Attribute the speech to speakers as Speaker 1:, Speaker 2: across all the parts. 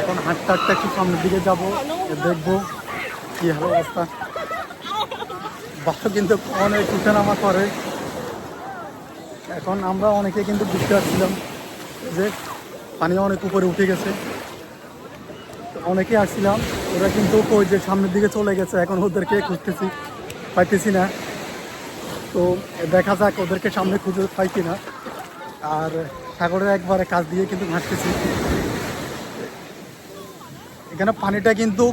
Speaker 1: এখন হাঁটতে হাঁটতে একটু সামনের দিকে যাব দেখব কি হবে অবস্থা। বাসও কিন্তু অনেক উঠানামা করে। এখন আমরা অনেকে কিন্তু বুঝতে পারছিলাম যে পানি অনেক উপরে উঠে গেছে। অনেকে আসছিলাম, ওরা কিন্তু ওই যে সামনের দিকে চলে গেছে, এখন ওদেরকে খুঁজতেছি, পাইতেছি না। তো দেখা যাক ওদেরকে সামনে খুঁজে পাই কিনা। আর সাগরের একবারে কাজ দিয়ে কিন্তু ঘাঁটতেছি এখানে পানিটা কিন্তু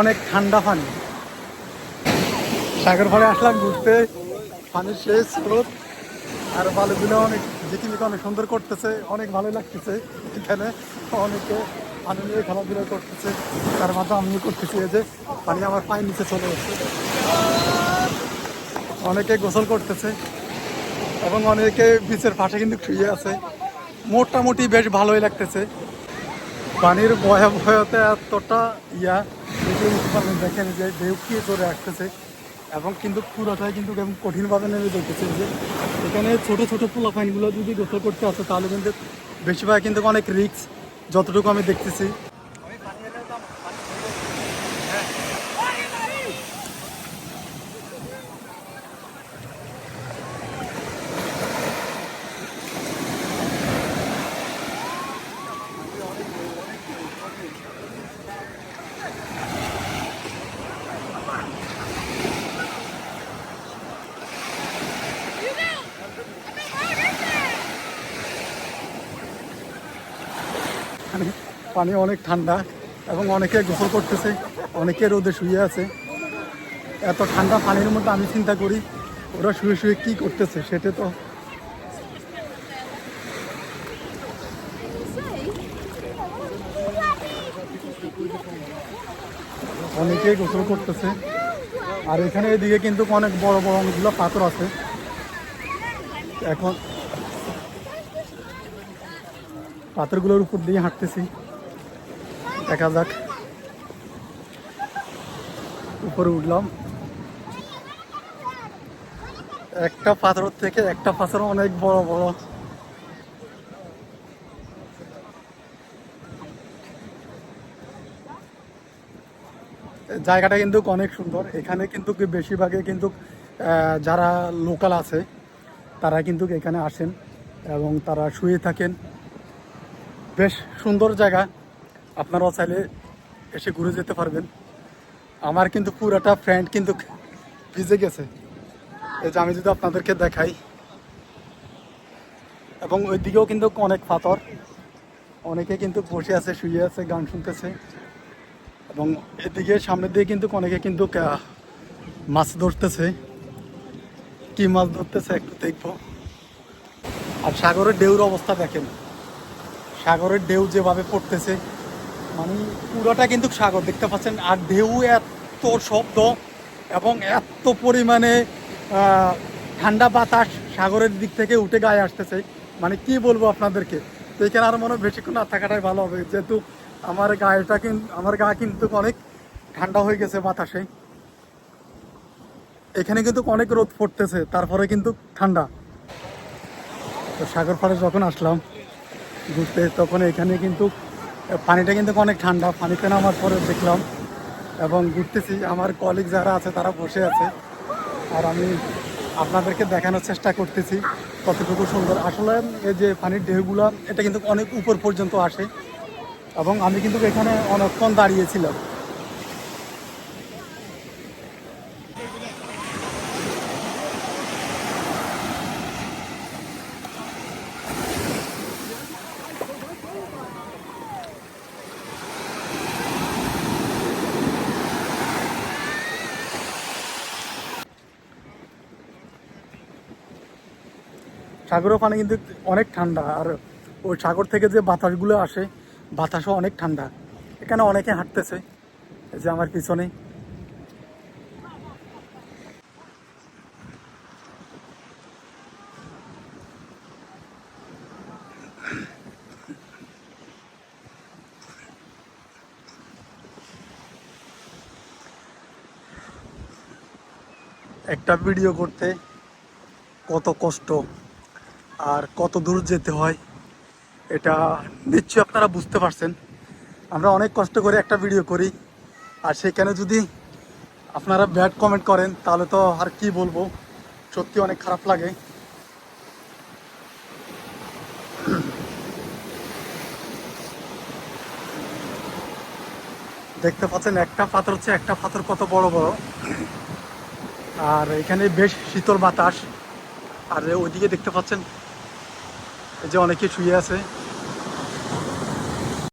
Speaker 1: অনেক ঠান্ডা পানি। সাগর পাড়ে আসলাম ঘুরতে, পানির শেষ স্রোত, আর বালুগুলো অনেক জিকিমিকে অনেক সুন্দর করতেছে, অনেক ভালো লাগতেছে এখানে। অনেকে পানি নিয়ে খেলাধুলা করতেছে, তার মাধ্যমে আমিও করতেছি যে পানি আমার পায়ের নিচে চলে যাচ্ছে অনেকে গোসল করতেছে এবং অনেকে বিচের পাশে কিন্তু শুয়ে আছে। মোটামুটি বেশ ভালোই লাগতেছে। পানির ভয়াবহতা এতটা ইয়া বুঝতে দেখেন যে ঢেউ কি করে আসতেছে। এবং কিন্তু পুরোটাই কিন্তু কেমন কঠিনভাবে নেমে দেখতেছে যে এখানে ছোটো ছোটো পোলা ফাইনগুলো যদি গোসল করতে আসে, তাহলে কিন্তু বেশিরভাগ কিন্তু অনেক রিক্স যতটুকু আমি দেখতেছি। পানি পানি অনেক ঠান্ডা এবং অনেকে গোসল করতেছে, অনেকে রোদে শুয়ে আছে। এত ঠান্ডা পানির মধ্যে আমি চিন্তা করি, ওরা শুয়ে শুয়ে কি করতেছে সেটা তো। অনেকেই গোসল করতেছে। আর এখানে এদিকে কিন্তু অনেক বড় বড় অনেকগুলো পাথর আছে। এখন পাথরগুলোর উপর দিয়ে হাঁটতেছি। দেখা যাক। উপরে উঠলাম। একটা পাথর থেকে একটা পাথর অনেক বড় বড়। জায়গাটা কিন্তু অনেক সুন্দর। এখানে কিন্তু বেশিরভাগে কিন্তু যারা লোকাল আছে, তারা কিন্তু এখানে আসেন এবং তারা শুয়ে থাকেন। বেশ সুন্দর জায়গা। আপনারাও চাইলে এসে ঘুরে যেতে পারবেন। আমার কিন্তু পুরাটা ফ্রেন্ড কিন্তু ভিজে গেছে। এই যে আমি যদি আপনাদেরকে দেখাই। এবং ওইদিকেও কিন্তু অনেক পাথর। অনেকে কিন্তু বসে আছে, শুয়ে আছে, গান শুনতেছে। এবং এদিকে সামনের দিকে কিন্তু অনেকে কিন্তু মাছ ধরতেছে। কি মাছ ধরতেছে একটু দেখব। আর সাগরের ঢেউর অবস্থা দেখেন। সাগরের ঢেউ যেভাবে পড়তেছে মানে পুরোটা কিন্তু সাগর, দেখতে পাচ্ছেন? আর ঢেউ এত শব্দ এবং এত পরিমাণে ঠান্ডা বাতাস সাগরের দিক থেকে উঠে গায়ে আসতেছে। মানে কি বলব আপনাদেরকে? তো এখানে আর মনে হয় বেশিক্ষণ না থাকাটাই ভালো হবে। যেহেতু আমার গায়েটা কিন্তু আমার গা কিন্তু অনেক ঠান্ডা হয়ে গেছে বাতাসে। এখানে কিন্তু অনেক রোদ পড়তেছে, তারপরে কিন্তু ঠান্ডা। তো সাগর পাড়ে যখন আসলাম ঘুরতে। তখন এখানে কিন্তু, পানিটা কিন্তু অনেক ঠান্ডা। পানিতে নামার পরে দেখলাম এবং ঘুরতেছি। আমার কলিগ যারা আছে, তারা বসে আছে। আর আমি আপনাদেরকে দেখানোর চেষ্টা করতেছি কতটুকু সুন্দর। আসলে এই যে পানির ঢেউগুলো, এটা কিন্তু অনেক উপর পর্যন্ত আসে। এবং আমি কিন্তু এখানে অনেকক্ষণ দাঁড়িয়েছিলাম। সাগরের পানি কিন্তু অনেক ঠান্ডা। আর ওই সাগর থেকে যে বাতাসগুলো আসে, বাতাসও অনেক ঠান্ডা। এখানে অনেকে হাঁটতেছে যে আমার পিছনে। একটা ভিডিও করতে কত কষ্ট। আর কত দূর যেতে হয়, এটা নিশ্চয়ই আপনারা বুঝতে পারছেন। আমরা অনেক কষ্ট করে একটা ভিডিও করি, আর সেখানে যদি আপনারা ব্যাড কমেন্ট করেন, তাহলে তো আর কি বলব? সত্যি অনেক খারাপ লাগে। দেখতে পাচ্ছেন, একটা পাথর হচ্ছে একটা পাথর কত বড় বড়। আর এখানে বেশ শীতল বাতাস। আর ওইদিকে দেখতে পাচ্ছেন যে অনেকে শুয়ে আছে।